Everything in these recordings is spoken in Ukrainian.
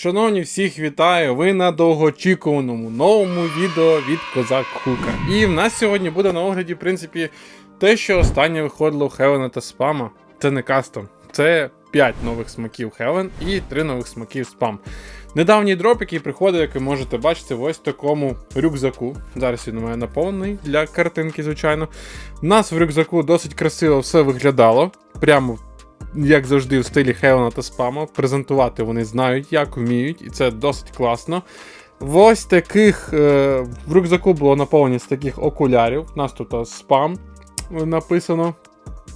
Шановні, всіх вітаю! Ви на довгоочікуваному новому відео від Козак Хука. І в нас сьогодні буде на огляді, в принципі, те, що останнє виходило в Хевена та Спама. Це не кастом, це 5 нових смаків Хевен і 3 нових смаків Спам. Недавній дроп, який приходить, як ви можете бачити, в ось такому рюкзаку. Зараз він у мене наповнений для картинки, звичайно. У нас в рюкзаку досить красиво все виглядало. Прямо як завжди, в стилі Хелена та Спама. Презентувати вони знають, як вміють, і це досить класно. Ось таких е, в рюкзаку було наповнені з таких окулярів. У нас тут спам написано.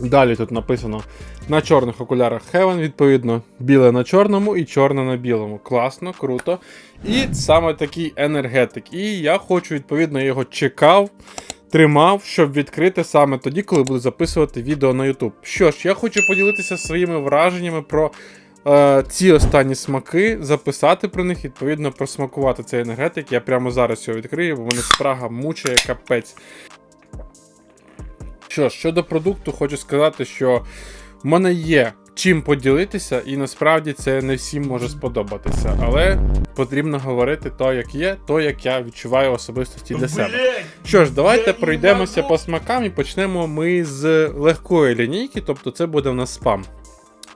Далі тут написано на чорних окулярах Heaven, відповідно, біле на чорному і чорне на білому. Класно, круто. І саме такий енергетик. І я хочу, відповідно, його чекав тримав, щоб відкрити саме тоді, коли буду записувати відео на YouTube. Що ж, я хочу поділитися своїми враженнями про е, ці останні смаки, записати про них, відповідно, просмакувати цей енергетик. Я прямо зараз його відкрию, бо мене спрага мучає капець. Що ж, щодо продукту, хочу сказати, що в мене є чим поділитися, і насправді це не всім може сподобатися. Але потрібно говорити то, як є, то як я відчуваю особистості для себе. Що ж, давайте пройдемося по смакам і почнемо ми з легкої лінійки, тобто це буде в нас спам.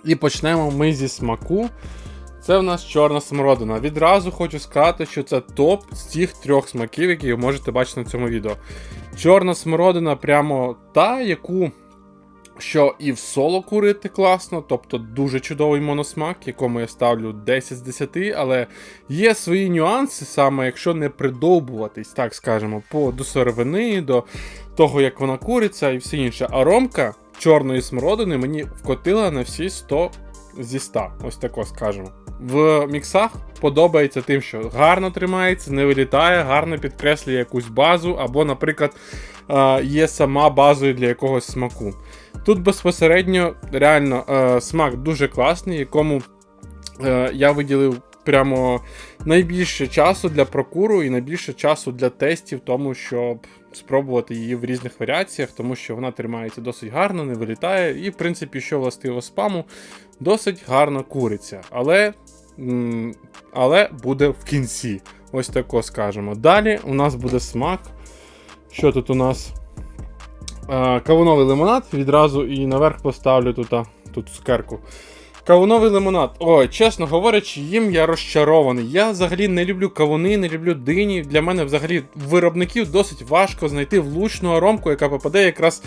І почнемо ми зі смаку. Це в нас чорна смородина. Відразу хочу сказати, що це топ з цих трьох смаків, які ви можете бачити на цьому відео. Чорна смородина прямо та, яку що і в соло курити класно, тобто дуже чудовий моносмак, якому я ставлю 10 з 10, але є свої нюанси, саме якщо не придовбуватись, так скажемо, по до сировини, до того, як вона куриться і все інше. А ромка чорної смородини мені вкотила на всі 100 зі 100, ось тако скажемо. В міксах подобається тим, що гарно тримається, не вилітає, гарно підкреслює якусь базу, або, наприклад, є сама базою для якогось смаку. Тут безпосередньо реально е, смак дуже класний, якому е, я виділив прямо найбільше часу для прокуру і найбільше часу для тестів, тому щоб спробувати її в різних варіаціях, тому що вона тримається досить гарно, не вилітає, і, в принципі, що властиво спаму, досить гарно куриться. Але, але буде в кінці. Ось тако скажемо. Далі у нас буде смак. Що тут у нас? Кавуновий лимонад. Відразу і наверх поставлю тут тут цукерку. Кавуновий лимонад. Ой, чесно говорячи, їм я розчарований. Я взагалі не люблю кавуни, не люблю дині. Для мене взагалі виробників досить важко знайти влучну аромку, яка попаде якраз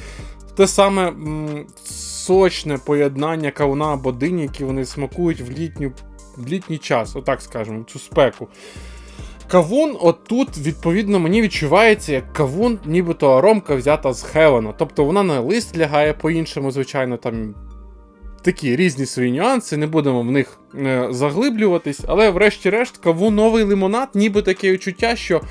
те саме м сочне поєднання кавуна або дині, які вони смакують в літню, в літній час, отак скажемо, цю спеку. Кавун, отут, відповідно, мені відчувається, як кавун, нібито аромка взята з Хевена. Тобто вона на лист лягає по-іншому, звичайно, там такі різні свої нюанси, не будемо в них е, заглиблюватись. Але, врешті-решт, кавун новий лимонад, ніби таке відчуття, що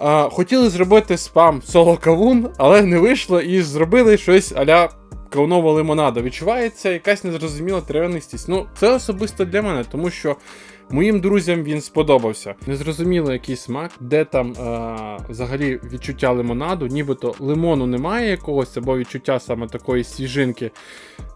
е, хотіли зробити спам соло кавун, але не вийшло і зробили щось аля кавунова лимонада. Відчувається якась незрозуміла травянистість. Ну, це особисто для мене, тому що. Моїм друзям він сподобався. Незрозуміло який смак, де там е взагалі відчуття лимонаду, нібито лимону немає якогось, або відчуття саме такої свіжинки.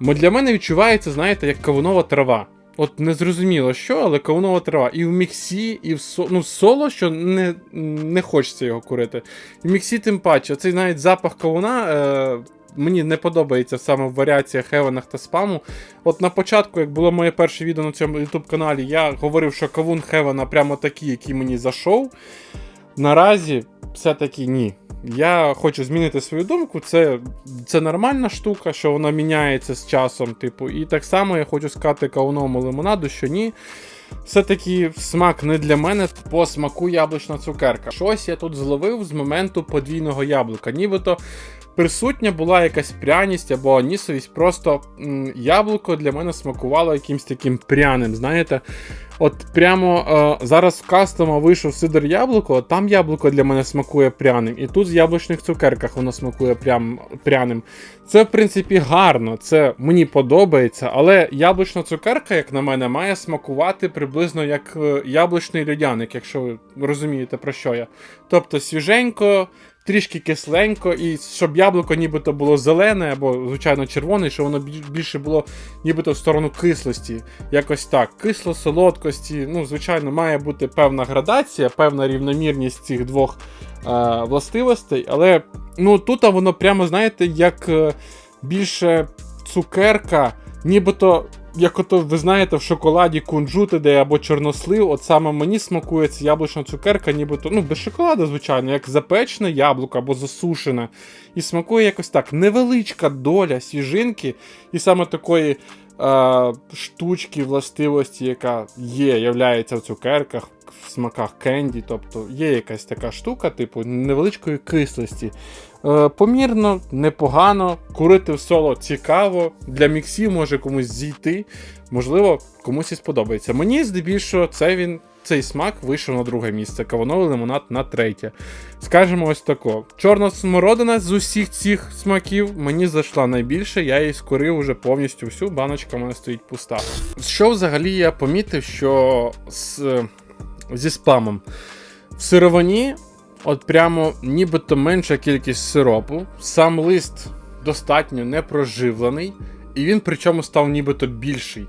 Для мене відчувається, знаєте, як кавунова трава. От не зрозуміло що, але кавунова трава. І в міксі, і в со... ну, соло, що не не хочеться його курити. І в міксі тим паче. Цей навіть запах кавуна е, мені не подобається саме в варіаціях Хевенах та спаму. От на початку, як було моє перше відео на цьому YouTube каналі, я говорив, що кавун Хевена прямо такий, який мені зайшов. Наразі все-таки ні. Я хочу змінити свою думку. Це це нормальна штука, що вона міняється з часом. типу. І так само я хочу сказати кавуновому лимонаду, що ні. Все-таки смак не для мене по смаку яблучна цукерка. Щось я тут зловив з моменту подвійного яблука. Нібито присутня була якась пряність або анісовість, просто м, яблуко для мене смакувало якимсь таким пряним. Знаєте, от прямо е, зараз в кастома вийшов сидр яблуко, там яблуко для мене смакує пряним. І тут з яблучних цукерках воно смакує прям, пряним. Це, в принципі, гарно, це мені подобається, але яблучна цукерка, як на мене, має смакувати приблизно як е, яблучний льодяник, якщо ви розумієте про що я. Тобто свіженько трішки кисленько, і щоб яблуко нібито було зелене або, звичайно, червоне, щоб воно більше було нібито в сторону кислості. Якось так. Кисло, солодкості. Ну, звичайно, має бути певна градація, певна рівномірність цих двох е, властивостей, але ну, тут воно прямо, знаєте, як е, більше цукерка, нібито. Як ото ви знаєте, в шоколаді кунжут іде або чорнослив, от саме мені смакує ця яблучна цукерка, нібито, ну, без шоколаду, звичайно, як запечене яблуко або засушене. І смакує якось так. Невеличка доля свіжинки, і саме такої е, штучки, властивості, яка є, являється в цукерках, в смаках кенді, тобто є якась така штука, типу невеличкої кислості. Е, помірно, непогано, курити в соло цікаво, для міксів може комусь зійти, можливо, комусь і сподобається. Мені здебільшого це він. Цей смак вийшов на друге місце, кавуновий лимонад на третє. Скажемо ось тако. Чорна смородина з усіх цих смаків мені зайшла найбільше, я її скорив уже повністю всю, баночка в мене стоїть пуста. Що взагалі я помітив, що з, зі спамом. В сировині от прямо нібито менша кількість сиропу, сам лист достатньо непроживлений, і він причому став нібито більший.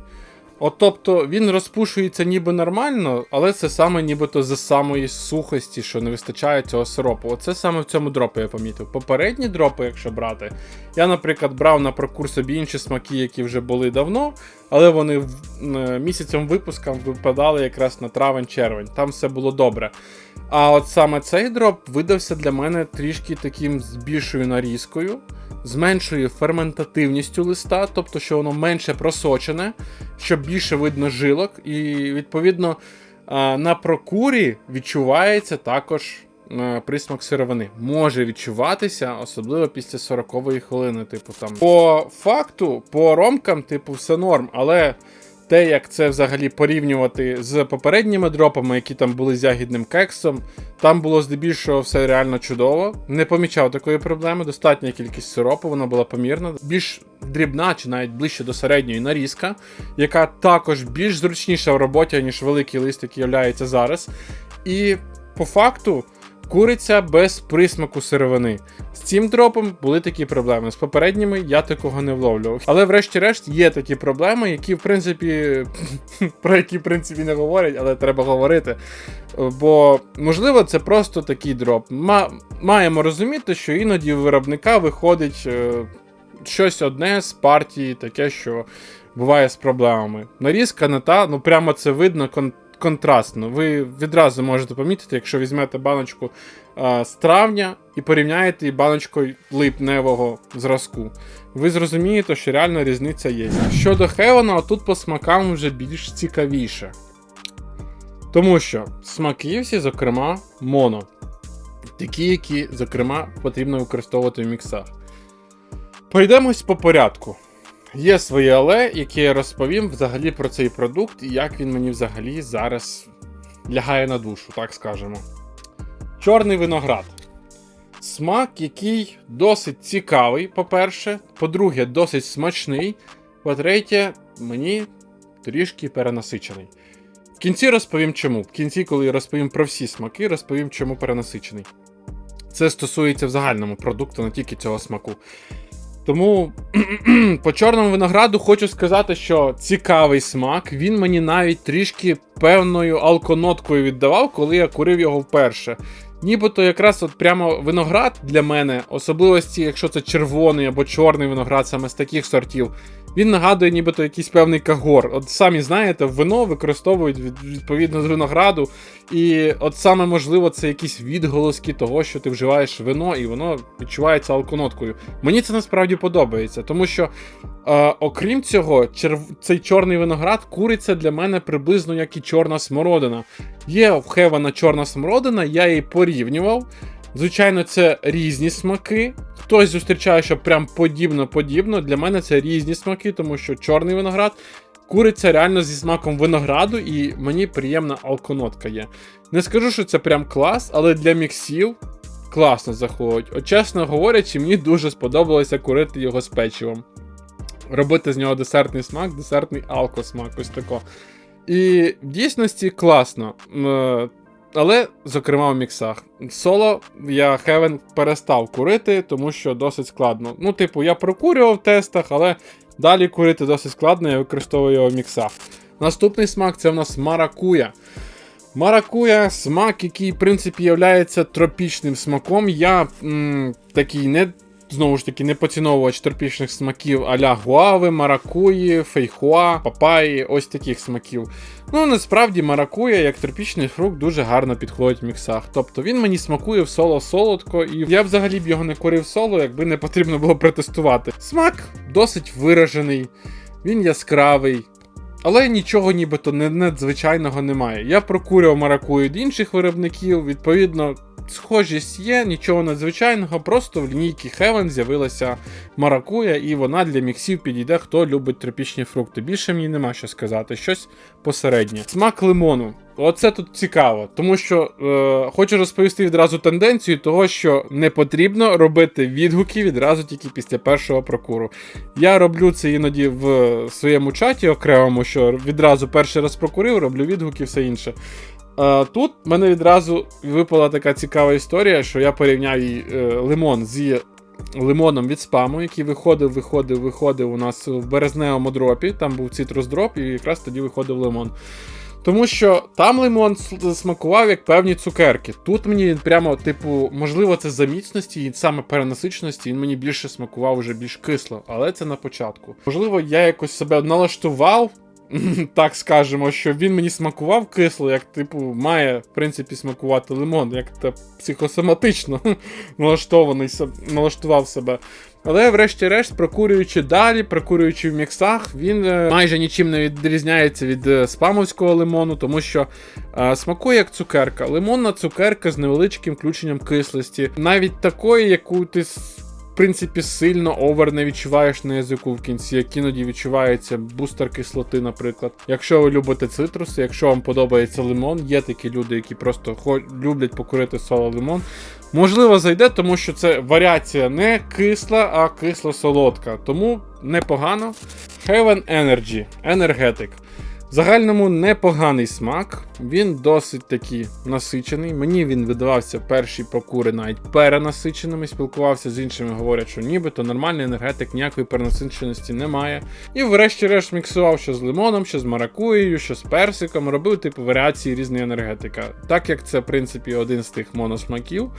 От тобто він розпушується ніби нормально, але це саме нібито за самої сухості, що не вистачає цього сиропу. Оце саме в цьому дропі я помітив. Попередні дропи, якщо брати, я, наприклад, брав на прокурс собі інші смаки, які вже були давно, але вони е, місяцем випускам випадали якраз на травень-червень. Там все було добре. А от саме цей дроп видався для мене трішки таким з більшою нарізкою, з меншою ферментативністю листа, тобто, що воно менше просочене, що більше видно жилок, і відповідно на прокурі відчувається також. Е, Присмак сировини може відчуватися, особливо після 40-ї хвилини. Типу там по факту, по ромкам, типу, все норм, але те, як це взагалі порівнювати з попередніми дропами, які там були з ягідним кексом, там було здебільшого все реально чудово. Не помічав такої проблеми. Достатня кількість сиропу, вона була помірна. Більш дрібна чи навіть ближче до середньої нарізка, яка також більш зручніша в роботі, ніж великий лист, який являється зараз. І по факту. Куриця без присмаку сировини. З цим дропом були такі проблеми. З попередніми я такого не вловлював. Але врешті-решт є такі проблеми, які, в принципі, про які в принципі не говорять, але треба говорити. Бо, можливо, це просто такий дроп. Ма- маємо розуміти, що іноді у виробника виходить е, щось одне з партії, таке, що буває з проблемами. Нарізка не та, ну прямо це видно кон- контрастно. Ви відразу можете помітити, якщо візьмете баночку е, з травня і порівняєте її баночкою липневого зразку. Ви зрозумієте, що реально різниця є. Щодо Хевена, тут по смакам вже більш цікавіше. Тому що смаки всі, зокрема, моно. Такі, які, зокрема, потрібно використовувати в міксах. Пройдемось по порядку. Є своє але, яке я розповім взагалі про цей продукт і як він мені взагалі зараз лягає на душу, так скажемо. Чорний виноград. Смак, який досить цікавий, по-перше. По-друге, досить смачний. По-третє, мені трішки перенасичений. В кінці розповім чому. В кінці, коли я розповім про всі смаки, розповім, чому перенасичений. Це стосується в загальному продукту, не тільки цього смаку. Тому по чорному винограду хочу сказати, що цікавий смак. Він мені навіть трішки певною алконоткою віддавав, коли я курив його вперше. Нібито якраз от прямо виноград для мене, особливості, якщо це червоний або чорний виноград саме з таких сортів, він нагадує нібито якийсь певний кагор. От самі знаєте, вино використовують від, відповідно з винограду, і от саме можливо це якісь відголоски того, що ти вживаєш вино, і воно відчувається алконоткою. Мені це насправді подобається, тому що, е, окрім цього, черв... цей чорний виноград куриться для мене приблизно як і чорна смородина. Є в Хевана чорна смородина, я її порівнював. Звичайно, це різні смаки. Хтось зустрічає, що прям подібно-подібно. Для мене це різні смаки, тому що чорний виноград куриться реально зі смаком винограду, і мені приємна алконотка є. Не скажу, що це прям клас, але для міксів класно заходить. От чесно говорячи, мені дуже сподобалося курити його з печивом. Робити з нього десертний смак, десертний алкосмак, ось тако. І в дійсності класно. Але, зокрема, у міксах. Соло я Heaven перестав курити, тому що досить складно. Ну, типу, я прокурював в тестах, але далі курити досить складно, я використовую його в міксах. Наступний смак це в нас маракуя. Маракуя смак, який, в принципі, є тропічним смаком. Я м, такий не. Знову ж таки, не поціновувач тропічних смаків а-ля гуави, маракуї, фейхуа, папаї, ось таких смаків. Ну, насправді, маракуя, як тропічний фрукт, дуже гарно підходить в міксах. Тобто він мені смакує в соло солодко, і я взагалі б його не курив соло, якби не потрібно було протестувати. Смак досить виражений, він яскравий. Але нічого нібито надзвичайного немає. Я прокурював маракую від інших виробників, відповідно, схожість є, нічого надзвичайного, просто в лінійці Heaven з'явилася маракуя, і вона для міксів підійде, хто любить тропічні фрукти. Більше мені нема що сказати, щось посереднє. Смак лимону. Оце тут цікаво, тому що е, хочу розповісти відразу тенденцію того, що не потрібно робити відгуки відразу тільки після першого прокуру. Я роблю це іноді в своєму чаті окремому, що відразу перший раз прокурив, роблю відгуки все інше. Е, тут мене відразу випала така цікава історія, що я порівняв її е, лимон зі лимоном від спаму, який виходив, виходив, виходив у нас в березневому дропі. Там був цитрус дроп, і якраз тоді виходив лимон. Тому що там лимон смакував як певні цукерки. Тут мені прямо, типу, можливо, це за міцності і саме перенасиченості, він мені більше смакував вже більш кисло, але це на початку. Можливо, я якось себе налаштував. Так скажемо, що він мені смакував кисло, як, типу, має, в принципі, смакувати лимон, як то психосоматично налаштований, налаштував себе. Але, врешті-решт, прокурюючи далі, прокурюючи в міксах, він е, майже нічим не відрізняється від е, спамовського лимону, тому що е, смакує як цукерка. Лимонна цукерка з невеличким включенням кислості, навіть такої, яку ти принципі, сильно овер не відчуваєш на язику в кінці, як іноді відчувається бустер кислоти, наприклад. Якщо ви любите цитруси, якщо вам подобається лимон, є такі люди, які просто люблять покурити соло лимон. Можливо, зайде, тому що це варіація не кисла, а кисло-солодка. Тому непогано. Heaven Energy, енергетик. В загальному непоганий смак, він досить таки насичений. Мені він видавався перші прокури навіть перенасиченими. Спілкувався з іншими, говорять, що нібито нормальний енергетик, ніякої перенасиченості немає. І врешті-решт міксував що з лимоном, що з маракуєю, що з персиком, робив типу варіації різної енергетика. Так як це, в принципі, один з тих моносмаків.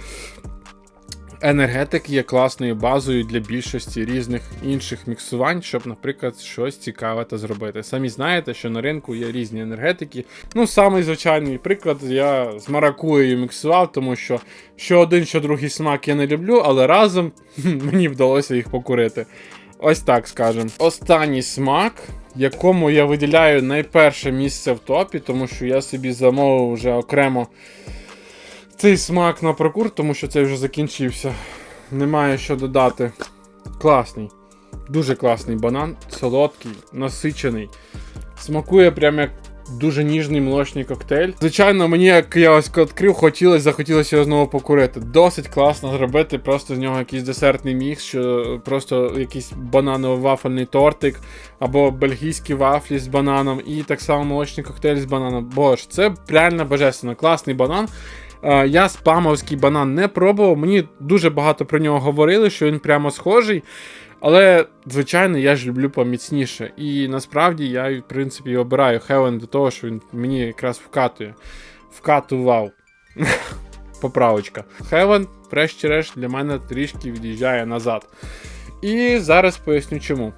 Енергетик є класною базою для більшості різних інших міксувань, щоб, наприклад, щось цікаве та зробити. Самі знаєте, що на ринку є різні енергетики. Ну, самий звичайний приклад, я з маракуєю міксував, тому що що один, що другий смак я не люблю, але разом мені вдалося їх покурити. Ось так скажемо. Останній смак, якому я виділяю найперше місце в топі, тому що я собі замовив вже окремо цей смак на прокур, тому що цей вже закінчився. Немає що додати. Класний. Дуже класний банан, солодкий, насичений. Смакує прям як дуже ніжний молочний коктейль. Звичайно, мені, як я ось відкрив, хотілося, захотілося його знову покурити. Досить класно зробити, просто з нього якийсь десертний мікс, що просто якийсь бананово-вафельний тортик, або бельгійські вафлі з бананом, і так само молочний коктейль з бананом. Боже, це реально божественно. Класний банан. Е, я спамовський банан не пробував. Мені дуже багато про нього говорили, що він прямо схожий. Але, звичайно, я ж люблю поміцніше. І насправді я, в принципі, обираю Heaven до того, що він мені якраз вкатує. Вкатував. Поправочка. Heaven, врешті-решт, для мене трішки від'їжджає назад. І зараз поясню чому.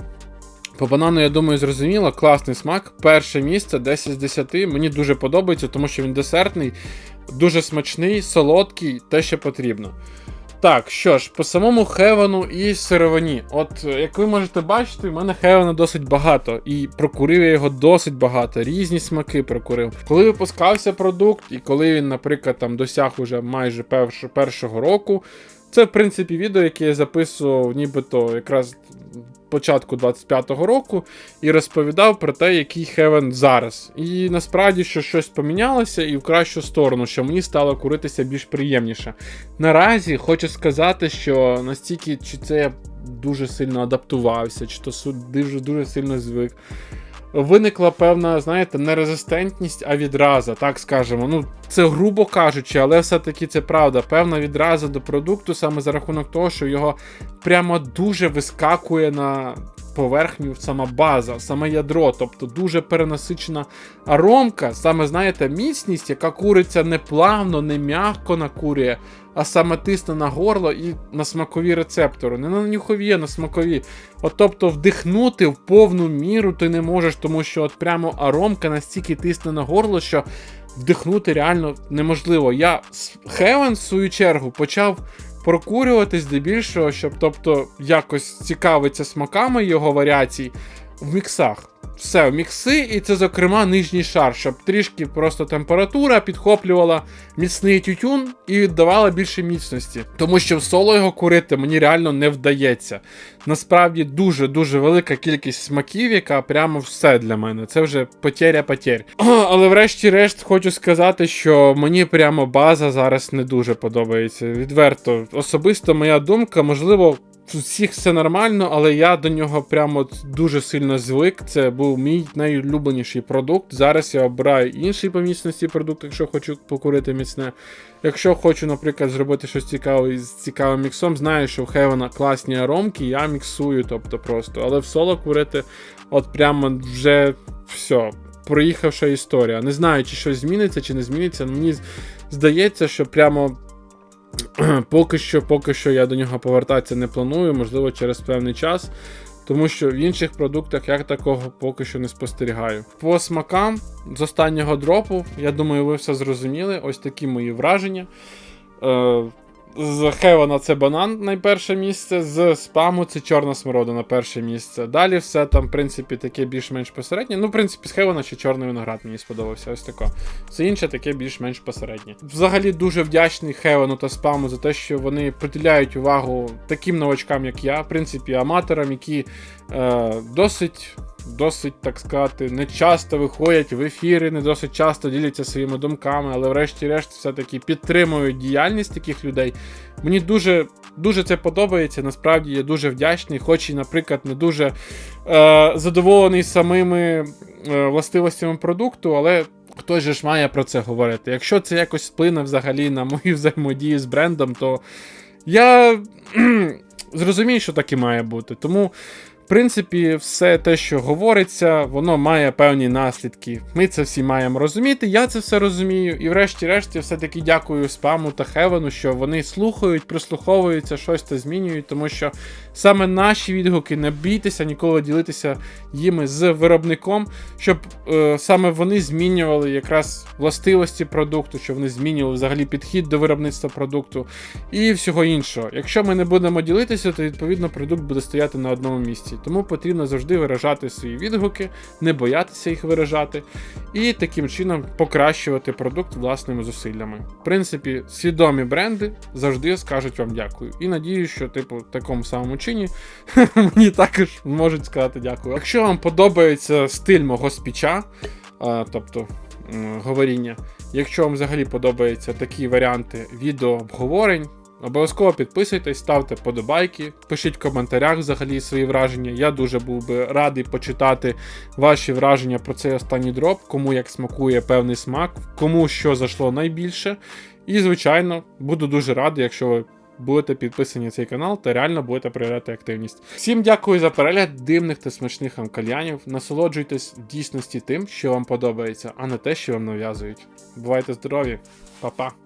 По банану, я думаю, зрозуміло, класний смак. Перше місце 10 з 10. Мені дуже подобається, тому що він десертний, дуже смачний, солодкий, те, що потрібно. Так, що ж, по самому хевану і сировині. От, як ви можете бачити, в мене хевана досить багато, і прокурив я його досить багато, різні смаки прокурив. Коли випускався продукт, і коли він, наприклад, там досяг уже майже перш, першого року, це, в принципі, відео, яке я записував, нібито якраз початку 25-го року і розповідав про те, який Хевен зараз. І насправді, що щось помінялося і в кращу сторону, що мені стало куритися більш приємніше. Наразі хочу сказати, що настільки чи це я дуже сильно адаптувався, чи то дуже дуже сильно звик. Виникла певна, знаєте, не резистентність, а відраза, так скажемо. Ну, це грубо кажучи, але все-таки це правда. Певна відраза до продукту саме за рахунок того, що його прямо дуже вискакує на поверхню сама база, саме ядро, тобто дуже перенасичена аромка, саме знаєте, міцність, яка куриться не плавно, не м'яко накурює, а саме тисне на горло і на смакові рецептори. Не на нюхові, а на смакові. От тобто вдихнути в повну міру ти не можеш, тому що от прямо аромка настільки тисне на горло, що вдихнути реально неможливо. Я Heaven, в свою чергу, почав прокурювати здебільшого, щоб тобто якось цікавиться смаками його варіацій в міксах. Все, в мікси, і це, зокрема, нижній шар, щоб трішки просто температура підхоплювала міцний тютюн і віддавала більше міцності. Тому що в соло його курити мені реально не вдається. Насправді дуже-дуже велика кількість смаків, яка прямо все для мене. Це вже потеря потерь. Але врешті-решт хочу сказати, що мені прямо база зараз не дуже подобається. Відверто, особисто моя думка, можливо. У всіх все нормально, але я до нього прямо дуже сильно звик. Це був мій найулюбленіший продукт. Зараз я обираю інший по міцності продукт, якщо хочу покурити міцне. Якщо хочу, наприклад, зробити щось цікаве з цікавим міксом, знаю, що в Хевена класні аромки, я міксую, тобто просто. Але в соло курити, от прямо вже все. Проїхавша історія. Не знаю, чи щось зміниться, чи не зміниться. Мені здається, що прямо поки що, поки що я до нього повертатися не планую, можливо, через певний час. Тому що в інших продуктах я такого поки що не спостерігаю. По смакам з останнього дропу, я думаю, ви все зрозуміли. Ось такі мої враження. Е, з Хевана це банан на перше місце, з спаму це чорна смородина на перше місце. Далі все там, в принципі, таке більш-менш посереднє. Ну, в принципі, з Хевана ще чорний виноград мені сподобався. Ось тако. Все інше таке більш-менш посереднє. Взагалі дуже вдячний Хевану та спаму за те, що вони приділяють увагу таким новачкам, як я, в принципі, аматорам, які е, досить. Досить, так сказати, не часто виходять в ефіри, не досить часто діляться своїми думками, але врешті-решт все-таки підтримують діяльність таких людей. Мені дуже дуже це подобається. Насправді я дуже вдячний, хоч і, наприклад, не дуже е, задоволений самими е, властивостями продукту, але хтось же ж має про це говорити. Якщо це якось вплине взагалі на мою взаємодію з брендом, то я зрозумію, що так і має бути. Тому. Принципі, все те, що говориться, воно має певні наслідки. Ми це всі маємо розуміти. Я це все розумію. І врешті-решт, я все-таки дякую спаму та Хевену, що вони слухають, прислуховуються, щось та змінюють, тому що саме наші відгуки не бійтеся ніколи ділитися їми з виробником, щоб е, саме вони змінювали якраз властивості продукту, щоб вони змінювали взагалі підхід до виробництва продукту і всього іншого. Якщо ми не будемо ділитися, то відповідно продукт буде стояти на одному місці. Тому потрібно завжди виражати свої відгуки, не боятися їх виражати, і таким чином покращувати продукт власними зусиллями. В принципі, свідомі бренди завжди скажуть вам дякую. І надію, що, типу, такому самому чині мені також можуть сказати дякую. Якщо вам подобається стиль мого спіча, тобто говоріння, якщо вам взагалі подобаються такі варіанти відео обговорень. Обов'язково підписуйтесь, ставте подобайки, пишіть в коментарях взагалі свої враження. Я дуже був би радий почитати ваші враження про цей останній дроп, кому як смакує певний смак, кому що зайшло найбільше. І, звичайно, буду дуже радий, якщо ви будете підписані на цей канал та реально будете проявляти активність. Всім дякую за перегляд дивних та смачних вам кальянів. Насолоджуйтесь в дійсності тим, що вам подобається, а не те, що вам нав'язують. Бувайте здорові, Па-па!